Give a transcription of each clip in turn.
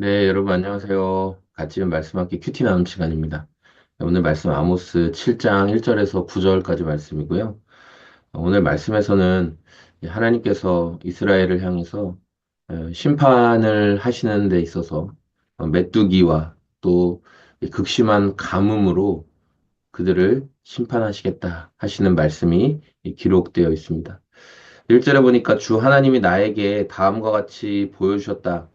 네, 여러분 안녕하세요. 같이 말씀하기 큐티 나눔 시간입니다. 오늘 말씀 아모스 7장 1절에서 9절까지 말씀이고요. 오늘 말씀에서는 하나님께서 이스라엘을 향해서 어, 심판을 하시는 데 있어서 어, 메뚜기와 또 극심한 가뭄으로 그들을 심판하시겠다 하시는 말씀이 기록되어 있습니다. 1절에 보니까 주 하나님이 나에게 다음과 같이 보여주셨다.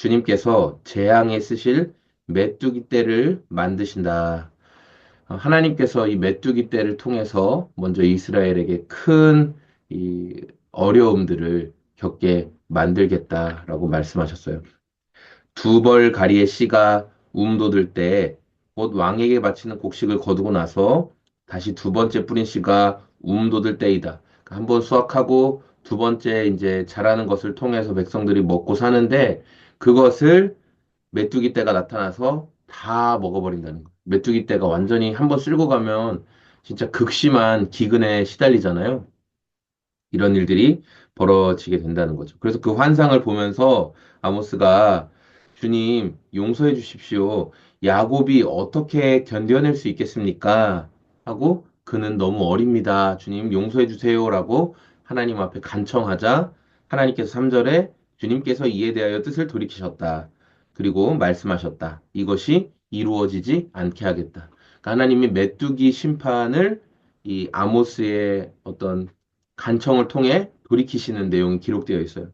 주님께서 재앙에 쓰실 메뚜기 떼를 만드신다. 어, 하나님께서 이 메뚜기 떼를 통해서 먼저 이스라엘에게 큰 이 어려움들을 겪게 만들겠다라고 말씀하셨어요. 두 벌 가리의 씨가 움돋을 때 곧 왕에게 바치는 곡식을 거두고 나서 다시 두 번째 뿌린 씨가 움돋을 때이다. 그러니까 한번 수확하고 두 번째 이제 자라는 것을 통해서 백성들이 먹고 사는데 그것을 메뚜기 떼가 나타나서 다 먹어버린다는 거. 메뚜기 떼가 완전히 한번 쓸고 가면 진짜 극심한 기근에 시달리잖아요. 이런 일들이 벌어지게 된다는 거죠. 그래서 그 환상을 보면서 아모스가 주님 용서해 주십시오. 야곱이 어떻게 견뎌낼 수 있겠습니까? 하고 그는 너무 어립니다. 주님 용서해 주세요라고 하나님 앞에 간청하자 하나님께서 3절에 주님께서 이에 대하여 뜻을 돌이키셨다. 그리고 말씀하셨다. 이것이 이루어지지 않게 하겠다. 그러니까 하나님이 메뚜기 심판을 이 아모스의 어떤 간청을 통해 돌이키시는 내용이 기록되어 있어요.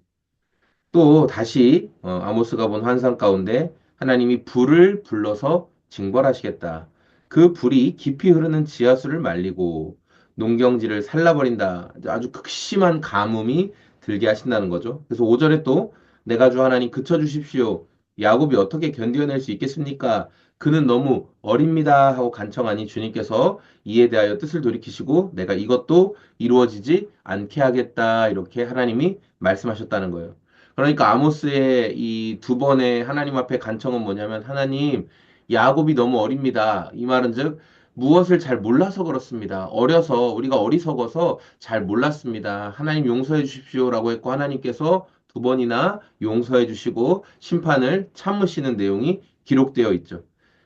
또 다시 어, 아모스가 본 환상 가운데 하나님이 불을 불러서 징벌하시겠다. 그 불이 깊이 흐르는 지하수를 말리고 농경지를 살라버린다. 아주 극심한 가뭄이 들게 하신다는 거죠. 그래서 5절에 또 내가 주 하나님 그쳐 주십시오. 야곱이 어떻게 견뎌낼 수 있겠습니까? 그는 너무 어립니다 하고 간청하니 주님께서 이에 대하여 뜻을 돌이키시고 내가 이것도 이루어지지 않게 하겠다 이렇게 하나님이 말씀하셨다는 거예요. 그러니까 아모스의 이 두 번의 하나님 앞에 간청은 뭐냐면 하나님 야곱이 너무 어립니다. 이 말은 즉 무엇을 잘 몰라서 그렇습니다. 어려서 우리가 어리석어서 잘 몰랐습니다. 하나님 용서해 주십시오라고 했고 하나님께서 두 번이나 용서해 주시고 심판을 참으시는 내용이 기록되어 있죠.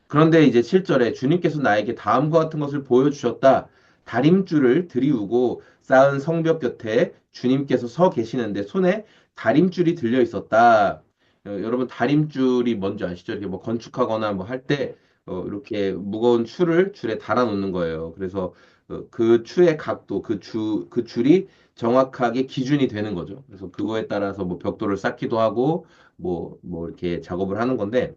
그런데 이제 7절에 주님께서 나에게 다음과 같은 것을 보여주셨다. 다림줄을 들이우고 쌓은 성벽 곁에 주님께서 서 계시는데 손에 다림줄이 들려 있었다. 어, 여러분 다림줄이 뭔지 아시죠? 이렇게 뭐 건축하거나 뭐 할 때 어, 이렇게 무거운 줄을 줄에 달아 놓는 거예요. 그래서 어, 그 추의 각도, 그 주, 그 줄이 정확하게 기준이 되는 거죠. 그래서 그거에 따라서 뭐 벽돌을 쌓기도 하고 뭐, 뭐 이렇게 작업을 하는 건데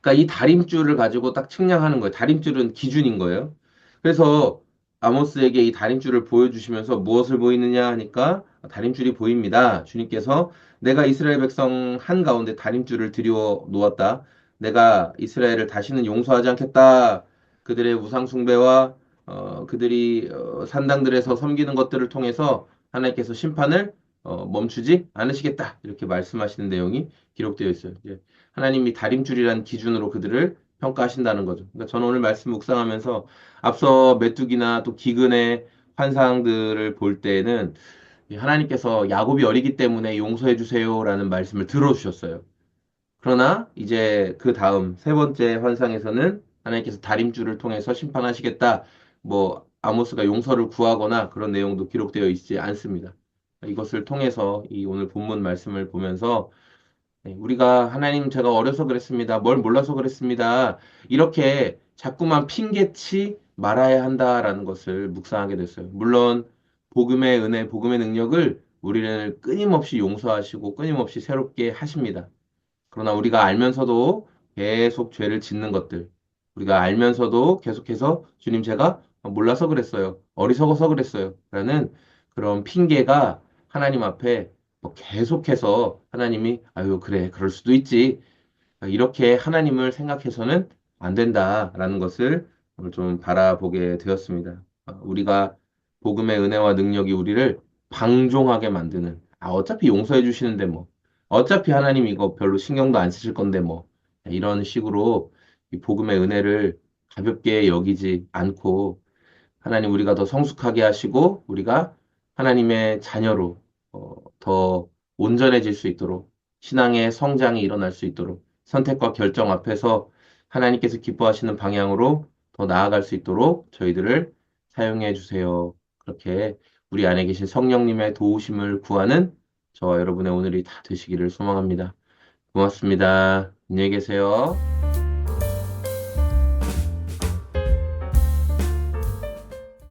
그러니까 이 다림줄을 가지고 딱 측량하는 거예요. 다림줄은 기준인 거예요. 그래서 아모스에게 이 다림줄을 보여주시면서 무엇을 보이느냐 하니까 다림줄이 보입니다. 주님께서 내가 이스라엘 백성 한 가운데 다림줄을 들여 놓았다. 내가 이스라엘을 다시는 용서하지 않겠다. 그들의 우상 숭배와 어, 그들이 어, 산당들에서 섬기는 것들을 통해서 하나님께서 심판을 어, 멈추지 않으시겠다. 이렇게 말씀하시는 내용이 기록되어 있어요. 이제 하나님이 다림줄이란 기준으로 그들을 평가하신다는 거죠. 그러니까 저는 오늘 말씀 묵상하면서 앞서 메뚜기나 또 기근의 환상들을 볼 때는 하나님께서 야곱이 어리기 때문에 용서해 주세요라는 말씀을 들어주셨어요. 그러나 이제 그 다음 세 번째 환상에서는 하나님께서 다림줄을 통해서 심판하시겠다. 뭐 아모스가 용서를 구하거나 그런 내용도 기록되어 있지 않습니다. 이것을 통해서 이 오늘 본문 말씀을 보면서 네, 우리가 하나님 제가 어려서 그랬습니다. 뭘 몰라서 그랬습니다. 이렇게 자꾸만 핑계치 말아야 한다라는 것을 묵상하게 됐어요. 물론 복음의 은혜, 복음의 능력을 우리를 끊임없이 용서하시고 끊임없이 새롭게 하십니다. 그러나 우리가 알면서도 계속 죄를 짓는 것들, 우리가 알면서도 계속해서 주님 제가 몰라서 그랬어요. 어리석어서 그랬어요. 라는 그런 핑계가 하나님 앞에 뭐 계속해서 하나님이 아유 그래 그럴 수도 있지 이렇게 하나님을 생각해서는 안 된다라는 것을 좀 바라보게 되었습니다. 우리가 복음의 은혜와 능력이 우리를 방종하게 만드는 아 어차피 용서해 주시는데 뭐 어차피 하나님 이거 별로 신경도 안 쓰실 건데 뭐 이런 식으로 이 복음의 은혜를 가볍게 여기지 않고 하나님 우리가 더 성숙하게 하시고 우리가 하나님의 자녀로 어, 더 온전해질 수 있도록 신앙의 성장이 일어날 수 있도록 선택과 결정 앞에서 하나님께서 기뻐하시는 방향으로 더 나아갈 수 있도록 저희들을 사용해 주세요. 그렇게 우리 안에 계신 성령님의 도우심을 구하는 저와 여러분의 오늘이 다 되시기를 소망합니다. 고맙습니다. 안녕히 계세요.